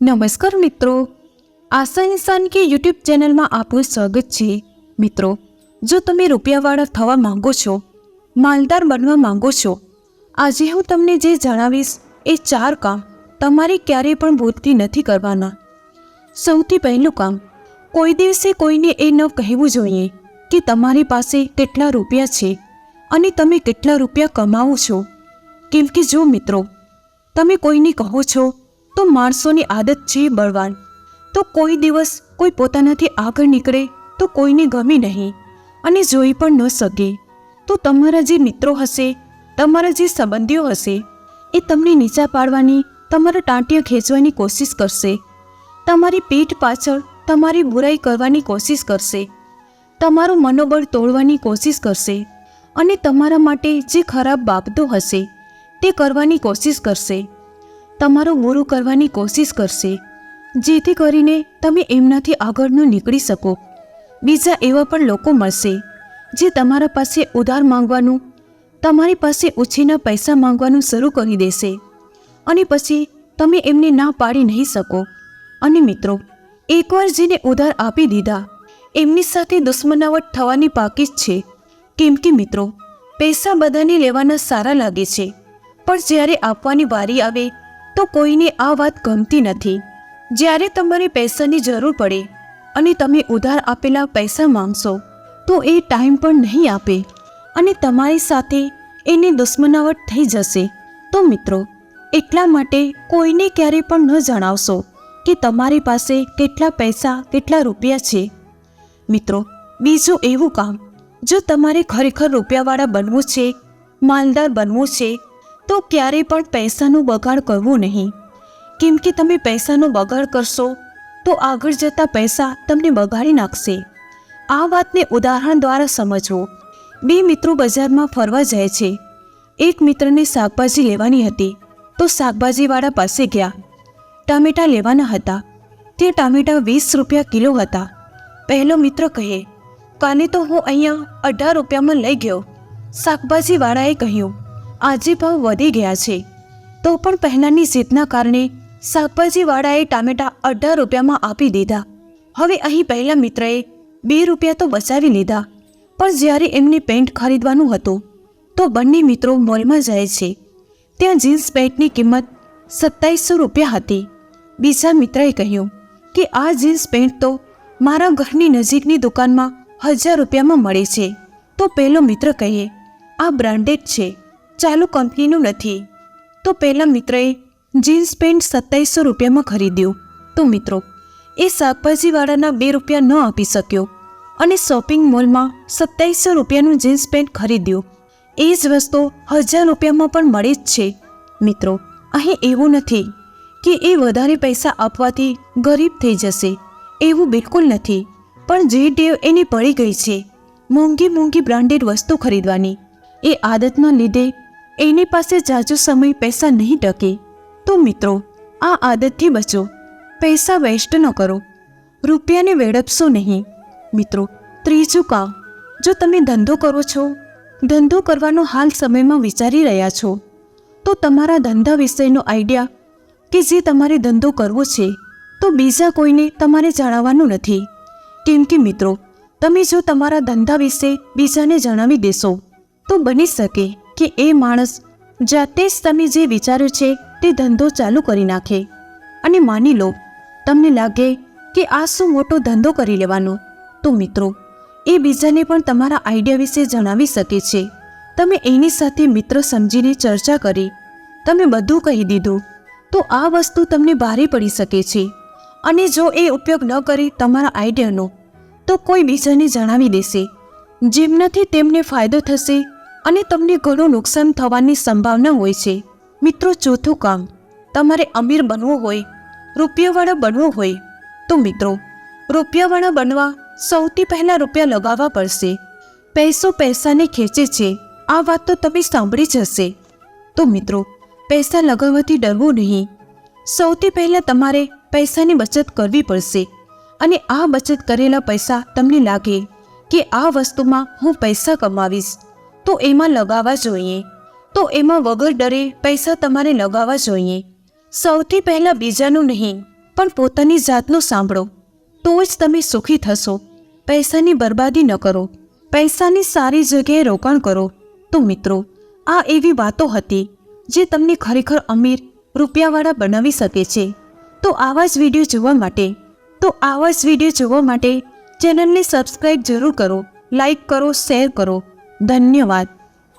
નમસ્કાર મિત્રો. આશા ઇન્સાન કે યુટ્યુબ ચેનલમાં આપનું સ્વાગત છે. મિત્રો, જો તમે રૂપિયાવાળા થવા માંગો છો, માલદાર બનવા માંગો છો, આજે હું તમને જે જણાવીશ એ ચાર કામ તમારે ક્યારેય પણ ભૂલથી નથી કરવાના. સૌથી પહેલું કામ, કોઈ દિવસે કોઈને એ ન કહેવું જોઈએ કે તમારી પાસે કેટલા રૂપિયા છે અને તમે કેટલા રૂપિયા કમાવો છો. કેમ કે જો મિત્રો, તમે કોઈને કહો છો તો માણસોની આદત છે બળવાન. તો કોઈ દિવસ કોઈ પોતાનાથી આગળ નીકળે તો કોઈને ગમે નહીં અને જોઈ પણ ન શકે. તો તમારા જે મિત્રો હશે, તમારા જે સંબંધીઓ હશે, એ તમને નીચા પાડવાની, તમારા ટાંટિયા ખેંચવાની કોશિશ કરશે. તમારી પીઠ પાછળ તમારી બુરાઈ કરવાની કોશિશ કરશે. તમારું મનોબળ તોડવાની કોશિશ કરશે અને તમારા માટે જે ખરાબ બાબતો હશે, તે કરવાની કોશિશ કરશે. તમારું બુરું કરવાની કોશિશ કરશે, જેથી કરીને તમે એમનાથી આગળનું નીકળી શકો. બીજા એવા પણ લોકો મળશે, જે તમારા પાસે ઉધાર માંગવાનું, તમારી પાસે ઉછીના પૈસા માંગવાનું શરૂ કરી દેશે. અને પછી તમે એમને ના પાડી નહીં શકો. અને મિત્રો, એકવાર જેને ઉધાર આપી દીધા, એમની સાથે દુશ્મનાવટ થવાની પાકી જ છે. કેમ કે મિત્રો, પૈસા બધાને લેવાના સારા લાગે છે. પણ જ્યારે આપવાની વારી આવે તો કોઈને આ વાત ગમતી નથી. જ્યારે તમારે પૈસાની જરૂર પડે અને તમે ઉધાર આપેલા પૈસા માંગશો, તો એ ટાઈમ પણ નહીં આપે અને તમારી સાથે એની દુશ્મનાવટ થઈ જશે. તો મિત્રો, એટલા માટે કોઈને ક્યારે પણ ન જણાવશો કે તમારી પાસે કેટલા પૈસા, કેટલા રૂપિયા છે. મિત્રો, બીજું એવું કામ, જો તમારે ખરેખર રૂપિયાવાળા બનવું છે, માલદાર બનવું છે તો ક્યારેય પણ પૈસાનું બગાડ કરવું નહીં. કેમ કે તમે પૈસાનો બગાડ કરશો, તો આગળ જતા પૈસા તમને બગાડી નાખશે. આ વાતને ઉદાહરણ દ્વારા સમજવો બે મિત્રો બજારમાં ફરવા જાય છે. એક મિત્રને શાકભાજી લેવાની હતી, તો શાકભાજીવાળા પાસે ગયા. ટામેટાં લેવાના હતા. તે ટામેટાં વીસ રૂપિયા કિલો હતા. પહેલો મિત્ર કહે, કાલે તો હું અહીંયા અઢાર રૂપિયામાં લઈ ગયો. શાકભાજીવાળાએ કહ્યું આજે ભાવ વધી ગયા છે. તો પણ પહેલાંની જીતના કારણે શાકભાજીવાળાએ ટામેટાં અઢાર રૂપિયામાં આપી દીધા. હવે અહીં પહેલા મિત્રએ બે રૂપિયા તો બચાવી લીધા. પણ જ્યારે એમને પેન્ટ ખરીદવાનું હતું, તો બંને મિત્રો મોલમાં જાય છે. ત્યાં જીન્સ પેન્ટની કિંમત સત્તાવીસો રૂપિયા હતી. બીજા મિત્રએ કહ્યું કે આ જીન્સ પેન્ટ તો મારા ઘરની નજીકની દુકાનમાં હજાર રૂપિયામાં મળે છે. તો પેલો મિત્ર કહે, આ બ્રાન્ડેડ છે. ચાલુ કંપનીનું નથી. તો પહેલા મિત્રએ જીન્સ પેન્ટ સત્તાવીસો રૂપિયામાં ખરીદ્યું. તો મિત્રો, એ શાકભાજીવાળાના બે રૂપિયા ન આપી શક્યો અને શોપિંગ મોલમાં સત્તાવીસો રૂપિયાનું જીન્સ પેન્ટ ખરીદ્યું. એ જ વસ્તુ હજાર રૂપિયામાં પણ મળે જ છે. મિત્રો, અહીં એવું નથી કે એ વધારે પૈસા આપવાથી ગરીબ થઈ જશે. એવું બિલકુલ નથી. પણ જે ટેવ એની પડી ગઈ છે. મોંઘી મોંઘી બ્રાન્ડેડ વસ્તુ ખરીદવાની. એ આદતના લીધે એની પાસે જાજો સમય પૈસા નહીં ટકે. તો મિત્રો, આ આદતથી બચો. પૈસા વેસ્ટ ન કરો. રૂપિયાને વેડપશો નહીં. મિત્રો, ત્રીજું કામ જો તમે ધંધો કરો છો, ધંધો કરવાનો હાલ સમયમાં વિચારી રહ્યા છો, તો તમારા ધંધા વિષયનો આઈડિયા કે જે તમારે ધંધો કરવો છે, તો બીજા કોઈને તમારે જણાવવાનું નથી. કેમ કે મિત્રો, તમે જો તમારા ધંધા વિશે બીજાને જણાવી દેશો, તો બની શકે. કે એ માણસ જાતે જ તમે જે વિચાર્યું છે તે ધંધો ચાલુ કરી નાખે. અને માની લો, તમને લાગે કે આ શું મોટો ધંધો કરી લેવાનો. તો મિત્રો, એ બીજાને પણ તમારા આઈડિયા વિશે જણાવી શકે છે. તમે એની સાથે મિત્ર સમજીને ચર્ચા કરી. તમે બધું કહી દીધું. તો આ વસ્તુ તમને ભારે પડી શકે છે. અને જો એ ઉપયોગ ન કરી તમારા આઈડિયાનો, તો કોઈ બીજાને જણાવી દેશે. જેમનાથી તેમને ફાયદો થશે અને તમને ઘણું નુકસાન થવાની સંભાવના હોય છે. મિત્રો, ચોથું કામ. તમારે અમીર બનવું હોય, રૂપિયાવાળા બનવું હોય. તો મિત્રો, રૂપિયાવાળા બનવા સૌથી પહેલાં રૂપિયા લગાવવા પડશે. પૈસો પૈસાને ખેંચે છે. આ વાત તો તમે સાંભળી જ હશે. તો મિત્રો, પૈસા લગાવવાથી ડરવું નહીં. સૌથી પહેલાં તમારે પૈસાની બચત કરવી પડશે. અને આ બચત કરેલા પૈસા તમને લાગે કે આ વસ્તુમાં હું પૈસા કમાવીશ. તો એમાં લગાવવા જોઈએ. તો એમાં વગર ડરે પૈસા તમારે લગાવવા જોઈએ. સૌથી પહેલાં બીજાનું નહીં, પણ પોતાની જાતનું સાંભળો. તો જ તમે સુખી થશો. પૈસાની બરબાદી ન કરો. પૈસાની સારી જગ્યાએ રોકાણ કરો. તો મિત્રો, આ એવી વાતો હતી, જે તમને ખરેખર અમીર, રૂપિયાવાળા બનાવી શકે છે. તો આવા જ વીડિયો જોવા માટે, તો આવા જ વીડિયો જોવા માટે ચેનલને સબસ્ક્રાઈબ જરૂર કરો લાઈક કરો, શેર કરો. धन्यवाद.